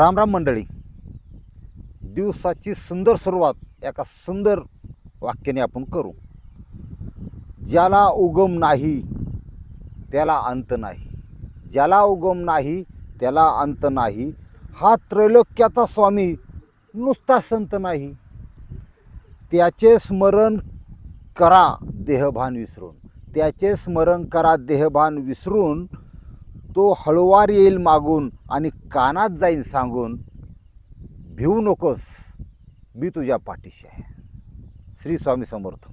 राम राम मंडळी. दिवसाची सुंदर सुरुवात एका सुंदर वाक्याने आपण करू. ज्याला उगम नाही त्याला अंत नाही. ज्याला उगम नाही त्याला अंत नाही. हा त्रैलोक्याचा स्वामी नुसता संत नाही. त्याचे स्मरण करा देहभान विसरून. त्याचे स्मरण करा देहभान विसरून तो हळुवार येईल मागून आणि कानात जाईन सांगून भिवू नकोस मी तुझ्या पाठीशी आहे. श्री स्वामी समर्थ.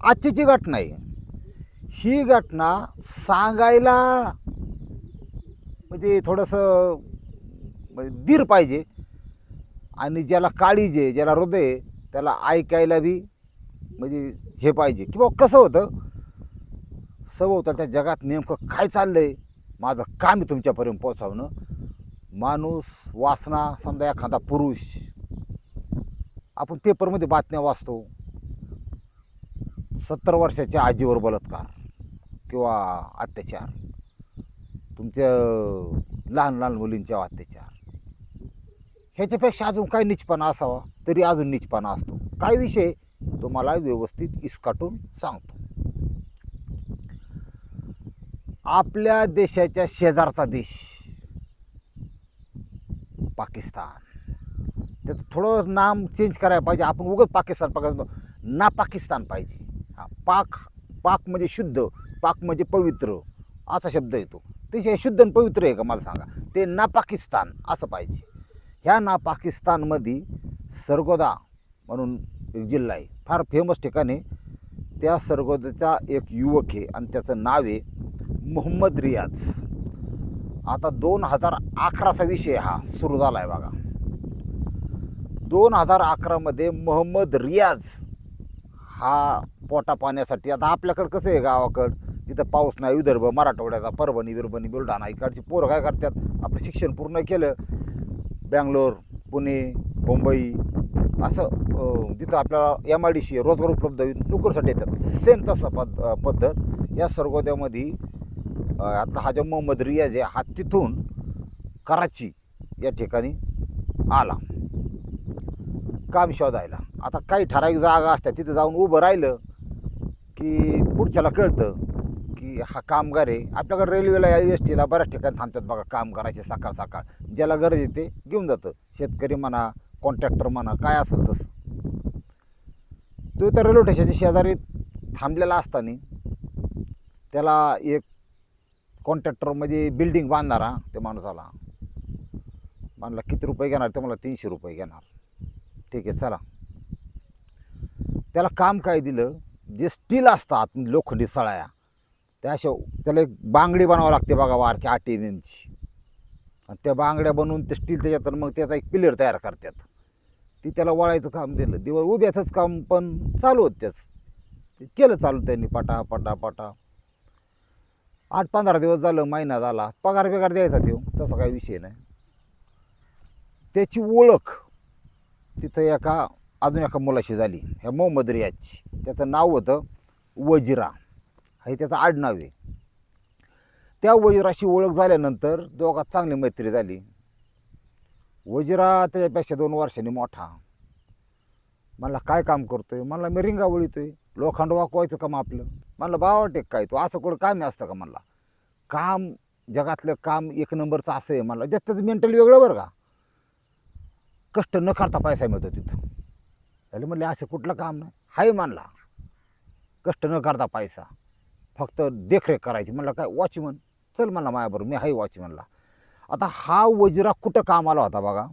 आजची जी घटना आहे ही घटना सांगायला म्हणजे थोडंसं म्हणजे धीर पाहिजे आणि ज्याला काळीज आहे ज्याला हृदय त्याला ऐकायला बी म्हणजे हे पाहिजे. किंवा कसं होतं सभोवतालच्या जगात नेमकं काय चाललं आहे माझं काम आहे तुमच्यापर्यंत पोहोचवणं. माणूस वासना समजा एखादा पुरुष आपण पेपरमध्ये बातम्या वाचतो. सत्तर वर्षाच्या आजीवर बलात्कार किंवा अत्याचार. तुमच्या लहान लहान मुलींच्या अत्याचार. ह्याच्यापेक्षा अजून काय निचपणा असावा तरी अजून निचपणा असतो. काय विषय? तुम्हाला व्यवस्थित इसकाटून सांगतो. आपल्या देशाच्या शेजारचा देश. पाकिस्तान. त्याचं थोडं नाम चेंज करायला पाहिजे. आपण उगत पाकिस्तान पाकिस्तान ना पाकिस्तान पाहिजे. हा पाक पाक म्हणजे शुद्ध पाक म्हणजे पवित्र असा शब्द येतो. ते शुद्ध आणि पवित्र आहे का मला सांगा. ते ना पाकिस्तान असं पाहिजे. ह्या ना पाकिस्तानमध्ये सरगोदा म्हणून एक जिल्हा आहे. फार फेमस ठिकाण आहे. त्या सरगोदाचा एक युवक आहे आणि त्याचं नाव आहे मोहम्मद रियाज. आता दोन हजार अकराचा विषय हा सुरू झाला आहे बघा. दोन हजार अकरामध्ये मोहम्मद रियाज हा पोटा पाण्यासाठी आता आपल्याकडं कसं आहे गावाकडं? तिथं पाऊस नाही विदर्भ मराठवाड्याचा परभणी बिरभणी बुलढाणा इकडची पोरं काय करतात? आपलं शिक्षण पूर्ण केलं. बँगलोर पुणे मुंबई असं जिथं तिथं आपल्याला एम आय डी सी रोजगार उपलब्ध होईल नोकरीसाठी येतात. सेम तसं पद पद्धत. या सर्वोदयामध्ये आता हा जो मोहम्मद रियाज आहे हा तिथून कराची या ठिकाणी आला. काम शोधायला. आता काही ठराविक जागा असतात तिथं जाऊन उभं राहिलं की पुढच्याला कळतं की हा कामगार आहे. आपल्याकडे रेल्वेला एस टीला बऱ्याच ठिकाणी थांबतात बघा काम करायचे सकाळ सकाळ. ज्याला गरज ते घेऊन जातं. शेतकरी म्हणा कॉन्ट्रॅक्टर म्हणा काय असेल तसं. तो त्या रेल्वे स्टेशनच्या शेजारी थांबलेला असताना त्याला एक कॉन्ट्रॅक्टर म्हणजे बिल्डिंग बांधणारा त्या माणूसाला मानला किती रुपये घेणार? ते मला तीनशे रुपये घेणार. ठीक आहे चला. त्याला काम काय दिलं? जे स्टील असतात लोखंडी सळाया त्या अशा त्याला एक बांगडी बनावं लागते बघा वारकी आठ एम एमची आणि त्या बांगड्या बनवून ते स्टील त्याच्यात मग त्याचा एक पिलर तयार करतात. ती त्याला वळायचं काम दिलं. दिवस उभ्याचंच काम पण चालू होतं त्याच. ते केलं चालू त्यांनी पटा पटा पटा आठ पंधरा दिवस झालं महिना झाला. पगार बिगार द्यायचा देऊ तसा काही विषय नाही. त्याची ओळख तिथं एका अजून एका मुलाशी झाली. ह्या मोहम्मद रियाजची त्याचं नाव होतं वजिरा. हे त्याचं आडनाव आहे. त्या वजिराशी ओळख झाल्यानंतर दोघात चांगली मैत्री झाली. वजिरा त्याच्यापेक्षा दोन वर्षांनी मोठा. मला काय काम करतोय? मला मी रिंगा वळीतोय. लोखंड वाकवायचं काम आपलं? म्हणलं बावा टेक काय तू असं कुठं काम असतं का? म्हणला काम जगातलं काम एक नंबरचं असं आहे. म्हणलं त्याचं मेंटल वेगळं बरं का? कष्ट न करता पैसा मिळतो तिथं. त्याला म्हणले असं कुठलं काम नाही. हाय म्हणला कष्ट न करता पैसा फक्त देखरेख करायची. म्हणलं काय वॉचमन? चल म्हणला माझ्याबरोबर मी हाय वॉचमनला आता हा वजिरा कुठं कामाला होता बघा?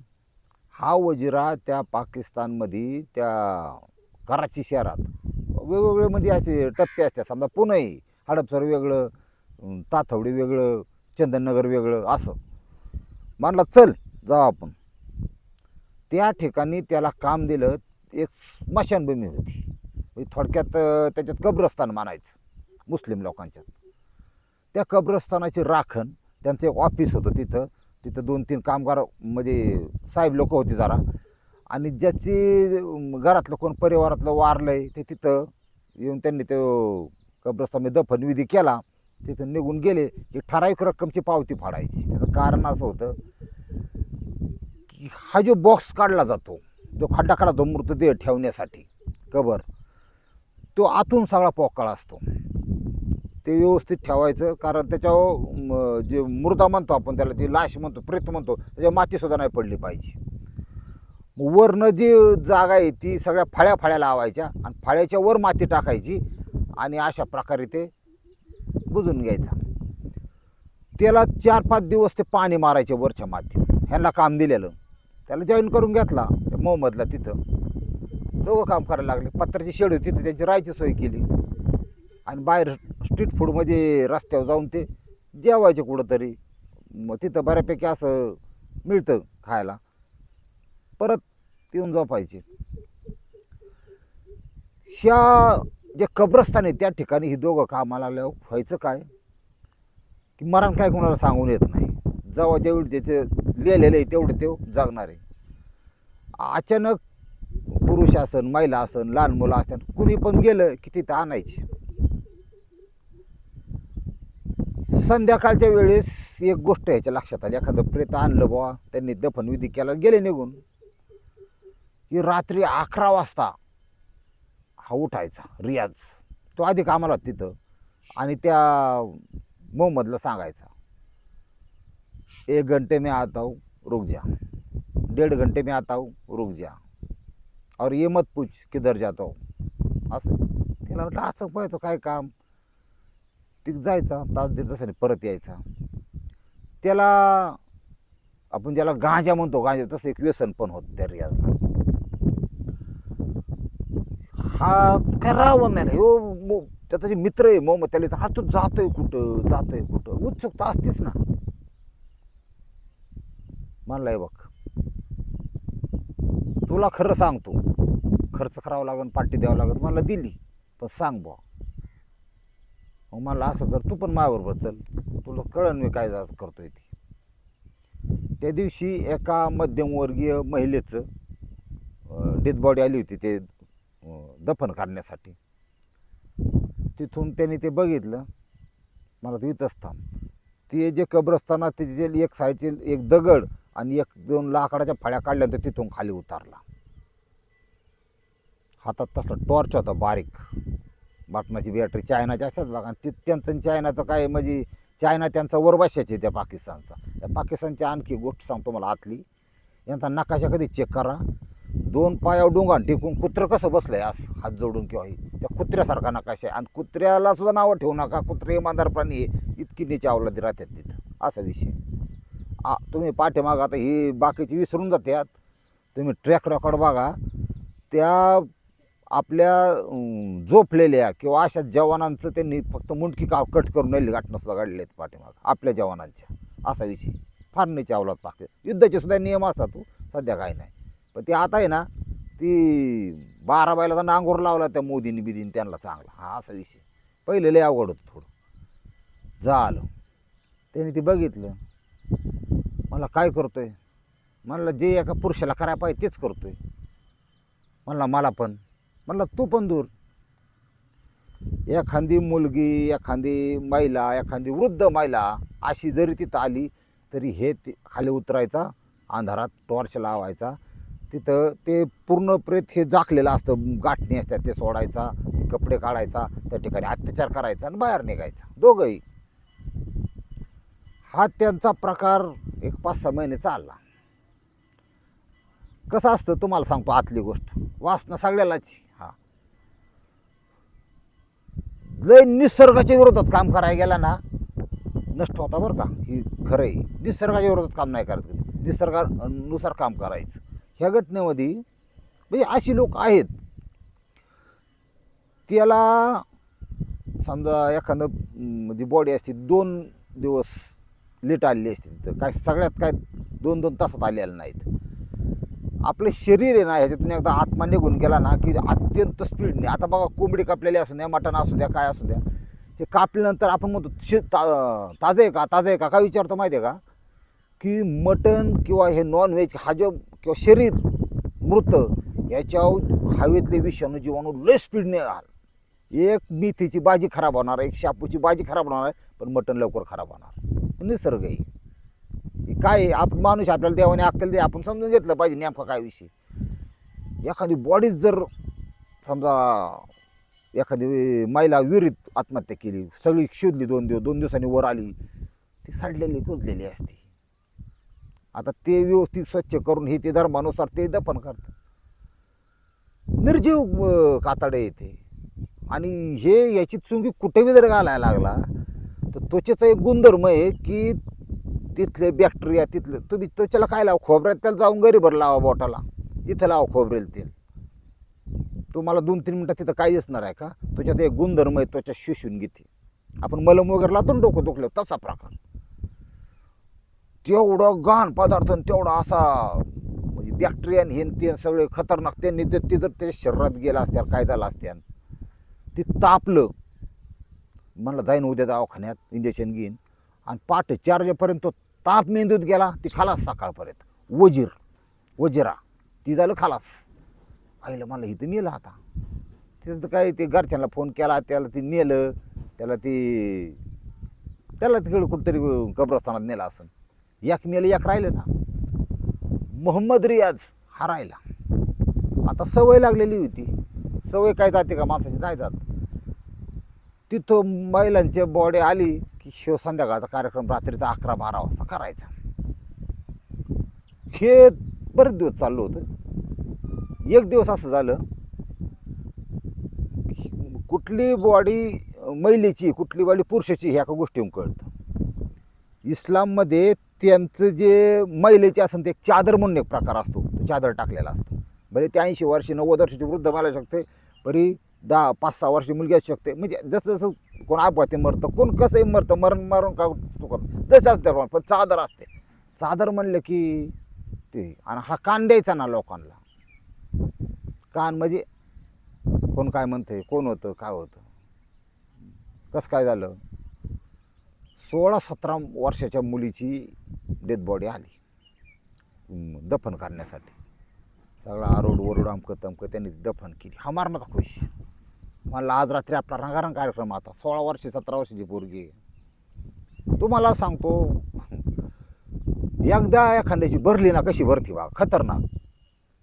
हा वजिरा त्या पाकिस्तानमध्ये त्या कराची शहरात. वेगवेगळे म्हणजे असे टप्पे असतात. समजा पुणे हडपसर वेगळं ताथवडी वेगळं चंदननगर वेगळं असं. मानला चल जाऊ आपण. त्या ठिकाणी त्याला काम दिलं एक स्मशानभूमी होती. म्हणजे थोडक्यात त्याच्यात कब्रस्तान मानायचं मुस्लिम लोकांच्यात. त्या कब्रस्तानाची राखण त्यांचं एक ऑफिस होतं तिथं. तिथं दोन तीन कामगार म्हणजे साहेब लोक होते जरा. आणि ज्याची घरातलं कोण परिवारातलं वारलं आहे ते तिथं येऊन त्यांनी तो कब्रस्तानमध्ये दफनविधी केला. तिथं निघून गेले. की ठराविक रक्कमची पावती फाडायची. त्याचं कारण असं होतं की हा जो बॉक्स काढला जातो जो खड्डा काढा मृतदेह ठेवण्यासाठी कबर तो आतून सगळा पोकळा असतो. ते व्यवस्थित ठेवायचं कारण त्याच्यावर म, जे मृदा म्हणतो आपण त्याला ती लाश म्हणतो प्रेत म्हणतो त्याच्यावर मातीसुद्धा नाही पडली पाहिजे. मग वरनं जी जागा आहे ती सगळ्या फळ्या फळ्या लावायच्या आणि फळ्याच्या वर माती टाकायची आणि अशा प्रकारे ते बुजून घ्यायचं. त्याला चार पाच दिवस ते पाणी मारायचे वरच्या माती ह्यांना काम दिलेलं. त्याला जॉईन करून घेतला मोहम्मदला तिथं. दोघं काम करायला लागले. पत्राची शेड होती तिथं त्यांची राहायची सोय केली. आणि बाहेर स्ट्रीट फूडमध्ये रस्त्यावर जाऊन ते जेवायचे कुठंतरी. मग तिथं बऱ्यापैकी असं मिळतं खायला. परत येऊन झोपायचे. ह्या जे कब्रस्तान आहे त्या ठिकाणी ही दोघं कामाला आल्यावर व्हायचं काय? की मरण काय कोणाला सांगून येत नाही. जेव्हा जेवढे त्याचे लिहिलेलं आहे तेवढे ते जगणार आहे. अचानक पुरुष असन महिला असन लहान मुलं असतात कुणी पण गेलं की तिथं आणायची. संध्याकाळच्या वेळेस एक गोष्ट याच्या लक्षात आली. एखादं प्रेत आणलं बुवा त्यांनी दफनविधी केला गेले निघून. की रात्री अकरा वाजता हा उठायचा रियाज. तो आधी कामाला तिथं. आणि त्या मोहम्मदला सांगायचा एक घंटे में आता हूँ रुक जा. डेढ़ घंटे में आता हूँ रुक जा. और ये मत पूछ किधर जातो असं. त्याला म्हटलं असं पाहतो काय काम? तिक जायचा तास दीड तासाने परत यायचा. त्याला आपण ज्याला गांजा म्हणतो गांजा तसं एक व्यसन पण होतं त्या रियाजला. हा करावं नाही हो मो त्याचा जे मित्र आहे मोहम्मद त्याला हा तू जातोय कुठं जातोय कुठं. उत्सुकता असतेच ना. मानलाय बघ. तुला खरं सांगतो. खर्च करावा लागेल पाठी द्यावं लागेल मला दिली. पण सांग बुवा. मग मला असं कर तू पण माझ्याबरोबर चल तुला कळण मी काय जा- करतोय ते. त्या दिवशी एका मध्यमवर्गीय महिलेचं डेथ बॉडी आली होती ते दफन करण्यासाठी. तिथून त्यांनी ते बघितलं. मला ते इथंच थांब. ते जे कब्रस्तानात तिथे एक साईडचे एक दगड आणि एक दोन लाकडाच्या फळ्या काढल्यानंतर तिथून खाली उतारला. हातात तसला टॉर्च होता बारीक. बाटणाची बॅटरी चायनाची असतात बघा. आणि ते त्यांचं चायनाचं काय म्हणजे चायना त्यांचा वरवाशाचे त्या पाकिस्तानचा. त्या पाकिस्तानची आणखी गोष्ट सांगतो मला आतली. यांचा नकाशा कधी चेक करा? दोन पायावर डोंगान टेकून कुत्रं कसं बसलंय आज? हात जोडून किंवा हे. त्या कुत्र्यासारखा नकाशा आहे. आणि कुत्र्याला सुद्धा नावं ठेवू नका. कुत्रे इमानदार प्राणी आहे. इतकी नीची अवलादी राहतात तिथं. असा विषय आ तुम्ही पाठीमाग आता ही बाकीची विसरून जातात तुम्ही ट्रॅक रेकॉर्ड बघा. त्या आपल्या झोपलेल्या किंवा अशा जवानांचं त्यांनी फक्त मुंडकी का कट करून नेली घटना सुद्धा घडले आहेत पाठीमाग. आपल्या जवानांच्या. असा विषय फार नीचे अवलाद पाकते युद्धाचे सुद्धा नियम असतात तो सध्या काय नाही. पण ते आता आहे ना ती बारा बायला नांगोर लावला त्या मोदीने बिदीन त्यांना चांगला. हा असा विषय. पहिले लय अवघड होतं थोडं. झालं. त्याने ते बघितलं. मला काय करतोय? म्हणलं जे एका पुरुषाला करायला पाहिजे तेच करतोय. म्हणला मला पण. म्हणलं तू पण दूर एखादी मुलगी एखादी महिला एखादी वृद्ध महिला अशी जरी तिथं आली तरी हे ति- खाली उतरायचा अंधारात टॉर्च लावायचा तिथं ते पूर्ण प्रेत हे झाकलेलं असतं. गाठणी असतात ते सोडायचा कपडे काढायचा त्या ठिकाणी अत्याचार करायचा आणि बाहेर निघायचा. दोघंही. हा त्यांचा प्रकार एक पाच सहा महिने चालला. कसं असतं तुम्हाला सांगतो आतली गोष्ट. वासना सगळ्यालाच हा. लय निसर्गाच्या विरोधात काम करायला गेला ना नष्ट होता बरं का. ही खरं आहे. निसर्गाच्या विरोधात काम नाही करत. कधी निसर्गानुसार काम करायचं. ह्या घटनेमध्ये म्हणजे अशी लोक आहेत. त्याला समजा एखादं म्हणजे बॉडी असते दोन दिवस लेट आलेली असते तर काय सगळ्यात काय दोन दोन तासात आलेलं नाहीत. आपलं शरीर आहे ना ह्याच्यातून एकदा आत्मा निघून गेला ना की अत्यंत स्पीडने आता बघा कोंबडी कापलेली असू द्या मटण असू द्या काय असू द्या हे कापल्यानंतर आपण म्हणतो शे ता ताजं आहे का? ताजं आहे का? काय विचारतो माहिती आहे का? की मटण किंवा हे नॉनव्हेज हा जो किंवा शरीर मृत याच्यावर हवेतले विषाणू जीवाणू लय स्पीडने एक मेथीची भाजी खराब होणार एक शापूची भाजी खराब होणार पण मटण लवकर खराब होणार. निसर्ग आहे. हे काय आपण माणूस आपल्याला देवाने अक्कल दे आपण समजून घेतलं पाहिजे नेमका काय विषय. एखादी बॉडीच जर समजा एखादी महिला विहिरीत आत्महत्या केली सगळी शोधली दोन दिवस दोन दिवसांनी वर आली ती सडलेली कुजलेली असते. आता ते व्यवस्थित स्वच्छ करून हे ते धर्मानुसार ते दफन करतात. निर्जीव कातडे येते. आणि हे याची चुंगी कुठेही जर घालायला लागला तर त्वचेचा एक गुणधर्म आहे की तिथले बॅक्टेरिया तिथले तुम्ही त्वचेला काय लावा खोबऱ्यात त्याला जाऊन गरीबर लावा बोटाला. इथं लावा खोबरेल तेल. तुम्हाला दोन तीन मिनटात तिथं काय दिसणार आहे का? त्याच्यात एक गुणधर्म आहे त्वचा शोषून घेते. आपण मलम वगैरे लातून डोकं दुखलं तसा प्रकार. तेवढं घाण पदार्थ आणि तेवढा असा म्हणजे बॅक्टेरिया हेन हे ते सगळे खतरनाक. त्यांनी ते ते जर त्याच्या शरीरात गेला असत्या काय झालं असत्यान ते तापलं. म्हणलं जाईन उद्या दवाखान्यात इंजेक्शन घेईन. आणि पाठ चार वाजेपर्यंत तो ताप मेंदूत गेला ती खालास सकाळपर्यंत. वजीर वजिरा. ती झालं खालास. आईला मला इथं नेलं आता. त्याचं काय ते घरच्यांना फोन केला त्याला ती नेलं. त्याला ती त्याला तिकडे कुठंतरी कब्रस्तानात नेलं असं. एक मेलं एक राहिलं ना मोहम्मद रियाज हा राहिला. आता सवय लागलेली होती. सवय काय जाते का माणसाची? नाही जात. तिथं महिलांची बॉडी आली की शिव संध्याकाळचा कार्यक्रम रात्रीचा अकरा बारा वाजता करायचा. हे बरेच दिवस चाललो होतं. एक दिवस असं झालं कुठली बॉडी महिलेची कुठली बॉडी पुरुषाची ह्या का गोष्टी कळतं. इस्लाममध्ये त्यांचं जे महिलेचे असेल ते एक चादर म्हणून एक प्रकार असतो चादर टाकलेला असतो. बरे ते ऐंशी वर्षे नव्वद वर्षाची वृद्ध मला शकते बरी दहा पाच सहा वर्षी मुलगी असू शकते. म्हणजे जसं जसं कोण अपघाती मरतं कोण कसंही मरतं मरण मरण का चुकत तसं असतं पण चादर असते. चादर म्हणलं की ते आणि हा कान द्यायचा ना लोकांना. कान म्हणजे कोण काय म्हणतंय कोण होतं काय होतं? कसं काय झालं? सोळा सतरा वर्षाच्या मुलीची डेथ बॉडी आली. दफन करण्यासाठी. सगळा आरोड वरोड अमकं तमकं त्यांनी दफन केली. हा मारणाचा खुश? मला आज रात्री आपला रंगारंग कार्यक्रम आता. सोळा वर्षे सतरा वर्षाची पोरगी तुम्हाला सांगतो एकदा एखाद्याची भरली ना कशी भरती बा? खतरनाक.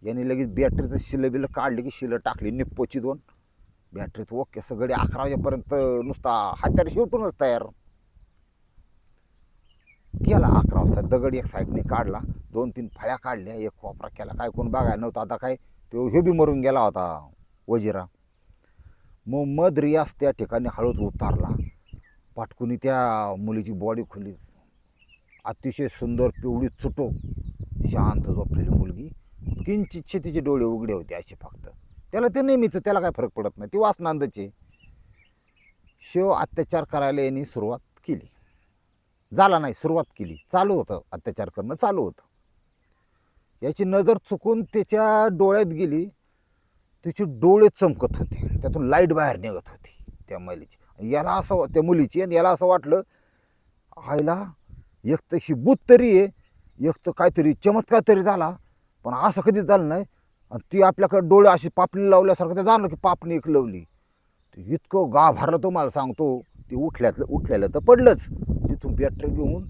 यांनी लगेच बॅटरीचं शिलं बिलं काढली की शिलं टाकली. निप्पोची दोन. बॅटरीत ओके सगळे अकरा वाजेपर्यंत नुसता हात्यार शेवटूनच तयार. केला अकरा वाजता दगड एक साईडने काढला दोन तीन फळ्या काढल्या एक कोपरा केला काय कोण बघायला नव्हता आता काय तो हे बी मरून गेला होता वजिरा. मग मध रियास त्या ठिकाणी हळूच उतारला. पाटकुनी त्या मुलीची बॉडी खुली. अतिशय सुंदर पिवळी चुटो. शांत झोपलेली मुलगी. किंचितशे तिचे डोळे उघडे होते असे फक्त. त्याला ते नेहमीच त्याला काय फरक पडत नाही. ती वासनांदचे शिव अत्याचार करायला यांनी सुरुवात केली. झाला नाही सुरुवात केली. चालू होतं अत्याचार करणं चालू होतं. याची नजर चुकून त्याच्या डोळ्यात गेली. तिचे डोळे चमकत होते. त्यातून लाइट बाहेर निघत होती त्या महिलेची. याला असं त्या मुलीची आणि याला असं वाटलं आईला एक तर ही बूत तरी आहे एक तर काहीतरी चमत्कार तरी झाला पण असं कधीच झालं नाही. आणि ती आपल्याकडे डोळे अशी पापणी लावल्यासारखं ते जाणलं की पापणी एक लावली. इतकं गा भरलं मला सांगतो. ते उठल्यातलं उठलेलं तर पडलंच. तिथून बॅटरी घेऊन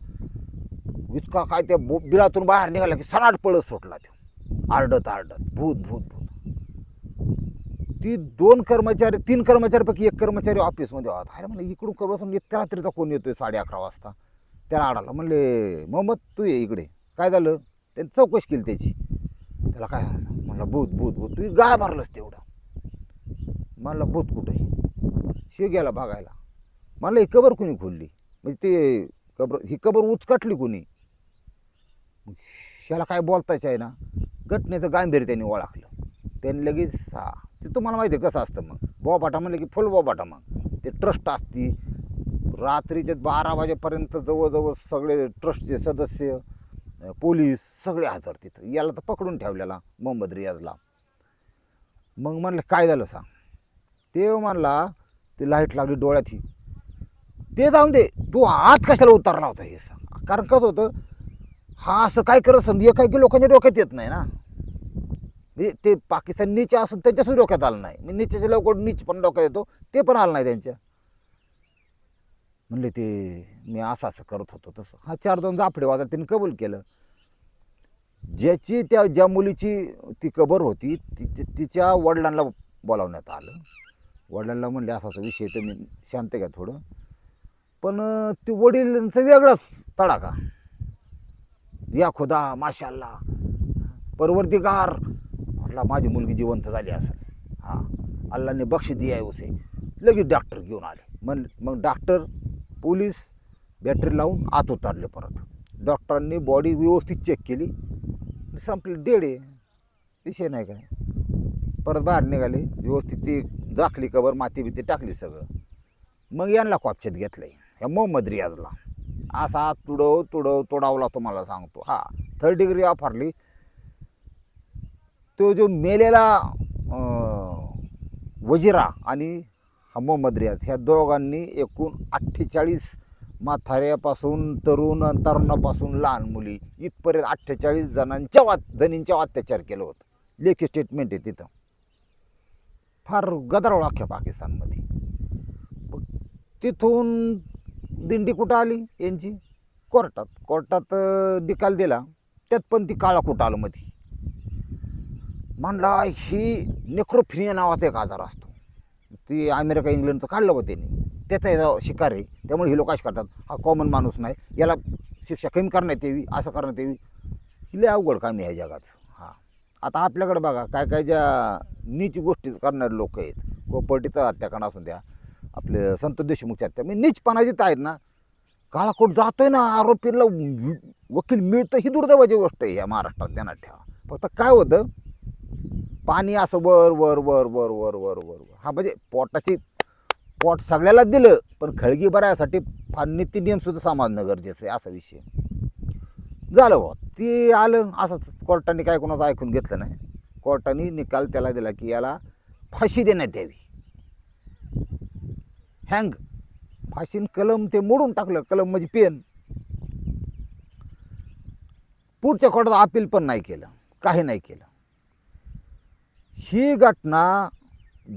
इतका काय त्या बो बिळातून बाहेर निघाला की सनाट पळत सुटला तो. आरडत आरडत भूत भूत भूत. ती दोन कर्मचारी तीन कर्मचारीपैकी एक कर्मचारी ऑफिसमध्ये होता. अरे म्हणलं इकडून कर्मचारी इतक्या रात्रीचा कोण येतोय? साडे अकरा वाजता. त्याला आडाला म्हणले मोहम्मद तू ये इकडे. काय झालं? त्यांनी चौकशी केली त्याची. त्याला काय झालं? म्हणलं भूत भूत भूत तू गाय मारलंस तेवढं. म्हणलं भूत कुठे शिव गेला बघायला. मला ही कबर कुणी खोलली? म्हणजे ते कबर ही कबर उचकटली कुणी? ह्याला काय बोलताच आहे ना? घटनेचं गांभीर्य त्यांनी ओळखलं. त्यांनी लगेच हा ते तुम्हाला माहिती आहे कसं असतं मग? बोबाटा म्हणलं की फुल बोबाटा मग. ते ट्रस्ट असती. रात्रीचे बारा वाजेपर्यंत जवळजवळ सगळे ट्रस्टचे सदस्य पोलीस सगळे हजर तिथं. याला तर पकडून ठेवलेला मोहम्मद रियाजला. मग म्हणलं काय झालं सांग? ते म्हणला ते लाइट लागली डोळ्यात ही. ते जाऊन दे. तू आत कशाला उतरला होता हे सांग. कारण कसं होतं हा असं काय करत समजे काय की लोकांच्या डोक्यात येत नाही ना. म्हणजे ते पाकिस्तान नीचे असून त्यांच्यासून डोक्यात आलं नाही. म्हणजे मी नीचेच्या लवकर नीच पण डोक्यात येतो ते पण आलं नाही त्यांच्या. म्हणले ते मी असं असं करत होतो तसं. हा चार दोन जाफडे वाजता त्यांनी कबूल केलं. ज्याची त्या ज्या मुलीची ती कबर होती ति तिच्या वडिलांना बोलावण्यात आलं. वडिलांना म्हणले असा असा विषय तर मी शांत घ्या थोडं. पण ते वडिलांचं वेगळंच तडाखा. या खुदा माशाल्ला परवर्तीकार म्हटला माझी मुलगी जिवंत झाली असेल. हां. अल्लाने बक्षी दिया आहे उसे. लगेच डॉक्टर घेऊन आले. मग मग डॉक्टर पोलीस बॅटरी लावून आत उतारले परत. डॉक्टरांनी बॉडी व्यवस्थित चेक केली. संपली डेड. आहे विषय नाही काय. परत बाहेर निघाले. व्यवस्थित ती झाकली कवर माती बिती टाकली सगळं. मग यांना कॉपच्यात घेतलं ह्या मोहम्मद रियाजला असा तुडव तुडव तोडावला तुम्हाला सांगतो. हा थर्ड डिग्री वापरली. तो जो मेलेला वजिरा आणि हा मोहम्मद रियाज ह्या दोघांनी एकूण अठ्ठेचाळीस म्हाताऱ्यापासून तरुण तरुणापासून लहान मुली इथपर्यंत अठ्ठेचाळीस जणांच्या वा जणींच्या अत्याचार केलं होतं. लेखी स्टेटमेंट आहे तिथं. फार गदारोळ अख्ख्या पाकिस्तानमध्ये. तिथून दिंडी कुठं आली यांची? कोर्टात. कोर्टात निकाल दिला. त्यात पण ती काळा कुठं आलं मध्ये म्हणला ही नेक्रोफिनिया नावाचा एक आजार असतो. ती अमेरिका इंग्लंडचं काढलं होतं त्यांनी. त्याचा याचा शिकार आहे. त्यामुळे हे लोक असे करतात. हा कॉमन माणूस नाही. याला शिक्षा कमी करण्यात यावी असं करण्यात यावी. ही लय अवघड काम आहे ह्या जगाचं. हां. आता आपल्याकडे बघा काय काय ज्या नीच गोष्टी करणारे लोक आहेत. कोपर्टीचा हत्याकांड असून द्या आपले संतोष देशमुखच्या हत्या म्हणजे नीचपणा जिथं आहेत ना. काळाकोट जातोय ना आरोपींना वकील मिळतं ही दुर्दैवाची गोष्ट आहे या महाराष्ट्रात ध्यानात ठेवा. फक्त काय होतं पाणी असं वर वर वर वर वर वर वर हा म्हणजे पोटाची पोट सगळ्याला दिलं पण खळगी भरायसाठी फार नित्य नियमसुद्धा सांभाळणं गरजेचं आहे असा विषय. झालं बा ते आलं असंच कोर्टाने काय कोणाचं ऐकून घेतलं नाही. कोर्टाने निकाल त्याला दिला की याला फाशी देण्यात यावी. हँग. फाशीन कलम ते मोडून टाकलं कलम म्हणजे पेन. पुढच्या कोर्टात अपील पण नाही केलं काही नाही केलं. ही घटना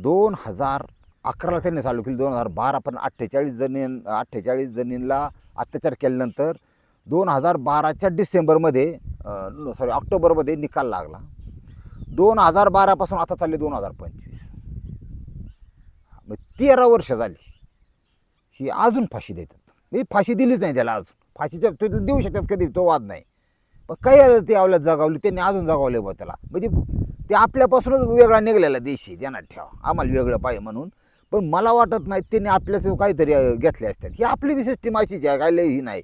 दोन हजार अकराला त्यांनी चालू केली दोन हजार बारा पण अठ्ठेचाळीस जणी अठ्ठेचाळीस जणींना अत्याचार केल्यानंतर दोन हजार बाराच्या डिसेंबरमध्ये सॉरी ऑक्टोबरमध्ये निकाल लागला. दोन हजार बारापासून आता चालले दोन हजार पंचवीस. मग तेरा वर्ष झाली. ही अजून फाशी देतात. मी फाशी दिलीच नाही त्याला अजून. फाशीच्या ते देऊ शकतात कधी तो वाद नाही. पण काही आलं ते आवल्यात जगावली त्यांनी अजून जगावले बा त्याला. म्हणजे ते आपल्यापासूनच वेगळा निघालेला देशी त्यांना ठेवा. आम्हाला वेगळं पाहिजे म्हणून. पण मला वाटत नाही त्यांनी आपल्याच काहीतरी घेतले असतात ही आपली बी सिस्टीम अशीच आहे काय लई ही नाही.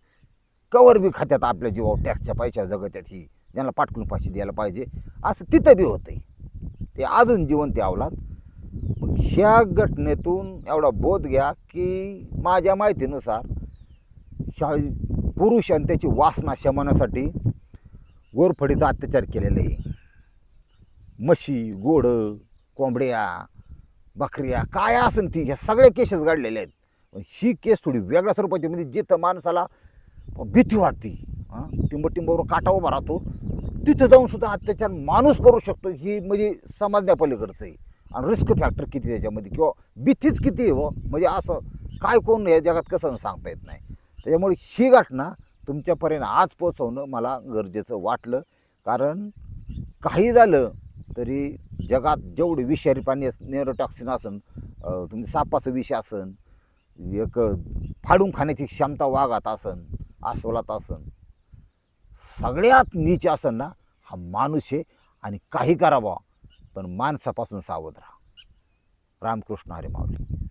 कवर बी खात्यात आपल्या जीवावर टॅक्सच्या पैशा जगत्यात ही. ज्यांना पाठकून फाशी द्यायला पाहिजे. असं तिथं बी होतं ते अजून जिवंत आवलात ह्या घटनेतून एवढा बोध घ्या की माझ्या माहितीनुसार शा पुरुष आणि त्याची वासना शमनासाठी गोरफडीचा अत्याचार केलेला आहे. म्हशी गोडं कोंबड्या बकऱ्या काय असेल ती ह्या सगळ्या केसेस घडलेल्या आहेत. पण ही केस थोडी वेगळ्या स्वरूपाची म्हणजे जिथं माणसाला भीती वाटते हां टिंब टिंबावर काटा उभा राहतो तिथं जाऊन सुद्धा अत्याचार माणूस करू शकतो ही म्हणजे समजण्यापलीकडचं आहे. आणि रिस्क फॅक्टर किती त्याच्यामध्ये? किंवा भीतीच किती आहे हो? म्हणजे असं काय कोण या जगात कसं सांगता येत नाही. त्याच्यामुळे ही घटना तुमच्यापर्यंत आज पोचवणं मला गरजेचं वाटलं. कारण काही झालं तरी जगात जेवढे विषारी पाणी असं नेरोटॉक्सिन असन तुम्ही सापाचं विष असन एक फाडून खाण्याची क्षमता वाघात असन अस्वलात असन सगळ्यात नीच असन ना हा माणूस आहे. आणि काही करावा पण माणसापासून सावध राहा. रामकृष्ण हरे माऊली.